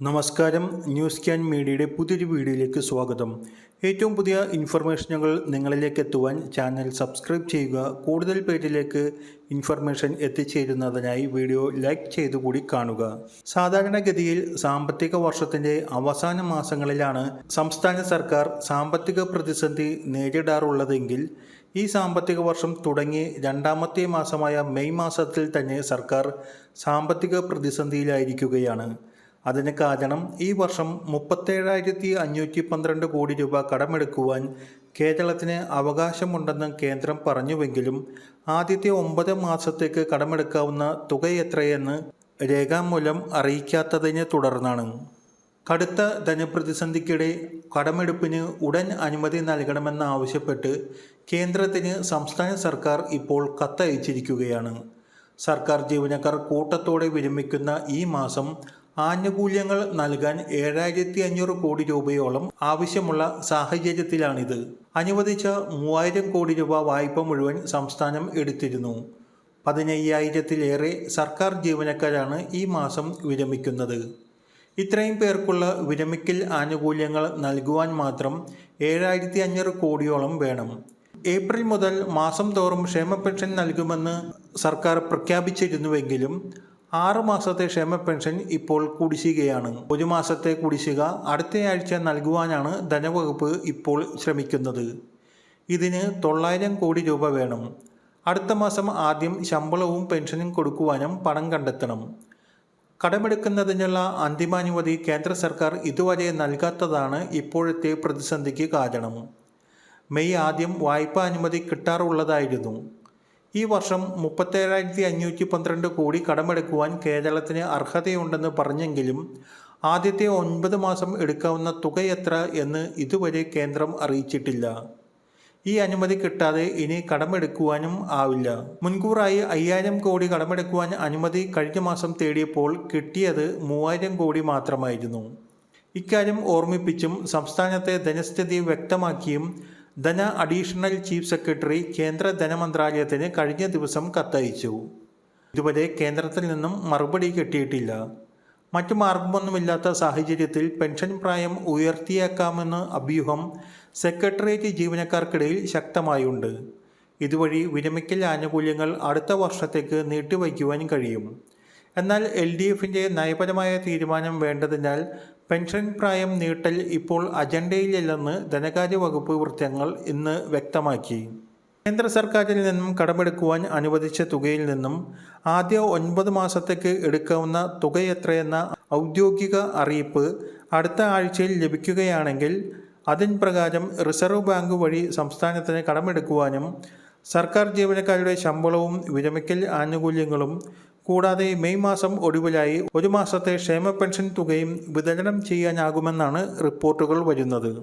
നമസ്കാരം. News can മീഡിയയുടെ പുതിയൊരു വീഡിയോയിലേക്ക് സ്വാഗതം. ഏറ്റവും പുതിയ ഇൻഫർമേഷനുകൾ നിങ്ങളിലേക്ക് എത്തുവാൻ ചാനൽ സബ്സ്ക്രൈബ് ചെയ്യുക കൂടുതൽ പേരിലേക്ക് ഇൻഫർമേഷൻ എത്തിച്ചേരുന്നതിനായി വീഡിയോ ലൈക്ക് ചെയ്തു കൂടി കാണുക. സാധാരണഗതിയിൽ സാമ്പത്തിക വർഷത്തിന്റെ അവസാന മാസങ്ങളിലാണ് സംസ്ഥാന സർക്കാർ സാമ്പത്തിക പ്രതിസന്ധി നേരിടാറുള്ളതെങ്കിൽ ഈ സാമ്പത്തിക വർഷം തുടങ്ങി രണ്ടാമത്തെ മാസമായ മെയ് മാസത്തിൽ തന്നെ സർക്കാർ സാമ്പത്തിക പ്രതിസന്ധിയിലായിരിക്കുകയാണ്. അതിന് കാരണം ഈ വർഷം മുപ്പത്തേഴായിരത്തി അഞ്ഞൂറ്റി പന്ത്രണ്ട് കോടി രൂപ കടമെടുക്കുവാൻ കേരളത്തിന് അവകാശമുണ്ടെന്ന് കേന്ദ്രം പറഞ്ഞുവെങ്കിലും ആദ്യത്തെ ഒമ്പത് മാസത്തേക്ക് കടമെടുക്കാവുന്ന തുക എത്രയെന്ന് രേഖാമൂലം അറിയിക്കാത്തതിനെ തുടർന്നാണ്. കടുത്ത ധനപ്രതിസന്ധിക്കിടെ കടമെടുപ്പിന് ഉടൻ അനുമതി നൽകണമെന്നാവശ്യപ്പെട്ട് കേന്ദ്രത്തിന് സംസ്ഥാന സർക്കാർ ഇപ്പോൾ കത്തയച്ചിരിക്കുകയാണ്. സർക്കാർ ജീവനക്കാർ കൂട്ടത്തോടെ വിരമിക്കുന്ന ഈ മാസം ആനുകൂല്യങ്ങൾ നൽകാൻ ഏഴായിരത്തി അഞ്ഞൂറ് കോടി രൂപയോളം ആവശ്യമുള്ള സാഹചര്യത്തിലാണിത്. അനുവദിച്ച മൂവായിരം കോടി രൂപ വായ്പ മുഴുവൻ സംസ്ഥാനം എടുത്തിരുന്നു. പതിനയ്യായിരത്തിലേറെ സർക്കാർ ജീവനക്കാരാണ് ഈ മാസം വിരമിക്കുന്നത്. ഇത്രയും പേർക്കുള്ള വിരമിക്കൽ ആനുകൂല്യങ്ങൾ നൽകുവാൻ മാത്രം ഏഴായിരത്തി അഞ്ഞൂറ് കോടിയോളം വേണം. ഏപ്രിൽ മുതൽ മാസം തോറും ക്ഷേമ പെൻഷൻ നൽകുമെന്ന് സർക്കാർ പ്രഖ്യാപിച്ചിരുന്നുവെങ്കിലും ആറ് മാസത്തെ ക്ഷേമ പെൻഷൻ ഇപ്പോൾ കുടിശ്ശികയാണ്. ഒരു മാസത്തെ കുടിശ്ശിക അടുത്തയാഴ്ച നൽകുവാനാണ് ധനവകുപ്പ് ഇപ്പോൾ ശ്രമിക്കുന്നത്. ഇതിന് തൊള്ളായിരം കോടി രൂപ വേണം. അടുത്ത മാസം ആദ്യം ശമ്പളവും പെൻഷനും കൊടുക്കുവാനും പണം കണ്ടെത്തണം. കടമെടുക്കുന്നതിനുള്ള അന്തിമാനുമതി കേന്ദ്ര സർക്കാർ ഇതുവരെ നൽകാത്തതാണ് ഇപ്പോഴത്തെ പ്രതിസന്ധിക്ക് കാരണം. മെയ് ആദ്യം വായ്പാ അനുമതി കിട്ടാറുള്ളതായിരുന്നു. ഈ വർഷം മുപ്പത്തേഴായിരത്തി അഞ്ഞൂറ്റി പന്ത്രണ്ട് കോടി കടമെടുക്കുവാൻ കേരളത്തിന് അർഹതയുണ്ടെന്ന് പറഞ്ഞെങ്കിലും ആദ്യത്തെ ഒൻപത് മാസം എടുക്കാവുന്ന തുക എത്ര എന്ന് ഇതുവരെ കേന്ദ്രം അറിയിച്ചിട്ടില്ല. ഈ അനുമതി കിട്ടാതെ ഇനി കടമെടുക്കുവാനും ആവില്ല. മുൻകൂറായി അയ്യായിരം കോടി കടമെടുക്കുവാൻ അനുമതി കഴിഞ്ഞ മാസം തേടിയപ്പോൾ കിട്ടിയത് മൂവായിരം കോടി മാത്രമായിരുന്നു. ഇക്കാര്യം ഓർമ്മിപ്പിച്ചും സംസ്ഥാനത്തെ ധനസ്ഥിതി വ്യക്തമാക്കിയും ധന അഡീഷണൽ ചീഫ് സെക്രട്ടറി കേന്ദ്ര ധനമന്ത്രാലയത്തിന് കഴിഞ്ഞ ദിവസം കത്തയച്ചു. ഇതുവരെ കേന്ദ്രത്തിൽ നിന്നും മറുപടി കിട്ടിയിട്ടില്ല. മറ്റു മാർഗമൊന്നുമില്ലാത്ത സാഹചര്യത്തിൽ പെൻഷൻ പ്രായം ഉയർത്തിയേക്കാമെന്ന് അഭ്യൂഹം സെക്രട്ടേറിയറ്റ് ജീവനക്കാർക്കിടയിൽ ശക്തമായുണ്ട്. ഇതുവഴി വിരമിക്കൽ ആനുകൂല്യങ്ങൾ അടുത്ത വർഷത്തേക്ക് നീട്ടിവയ്ക്കുവാൻ കഴിയും. എന്നാൽ എൽ ഡി എഫിന്റെ നയപരമായ തീരുമാനം വേണ്ടതിനാൽ പെൻഷൻ പ്രായം നീട്ടൽ ഇപ്പോൾ അജണ്ടയിലില്ലെന്ന് ധനകാര്യ വകുപ്പ് വൃത്തങ്ങൾ ഇന്ന് വ്യക്തമാക്കി. കേന്ദ്ര സർക്കാരിൽ നിന്നും കടമെടുക്കുവാൻ അനുവദിച്ച തുകയിൽ നിന്നും ആദ്യ ഒൻപത് മാസത്തേക്ക് എടുക്കാവുന്ന തുക എത്രയെന്ന ഔദ്യോഗിക അറിയിപ്പ് അടുത്ത ആഴ്ചയിൽ ലഭിക്കുകയാണെങ്കിൽ അതിൻ പ്രകാരം റിസർവ് ബാങ്ക് വഴി സംസ്ഥാനത്തിന് കടമെടുക്കുവാനും സർക്കാർ ജീവനക്കാരുടെ ശമ്പളവും വിരമിക്കൽ ആനുകൂല്യങ്ങളും കൂടാതെ മെയ് മാസം ഒടുവിലായി ഒരു മാസത്തെ ക്ഷേമ പെൻഷൻ തുകയും വിതരണം ചെയ്യാനാകുമെന്നാണ് റിപ്പോർട്ടുകൾ വരുന്നത്.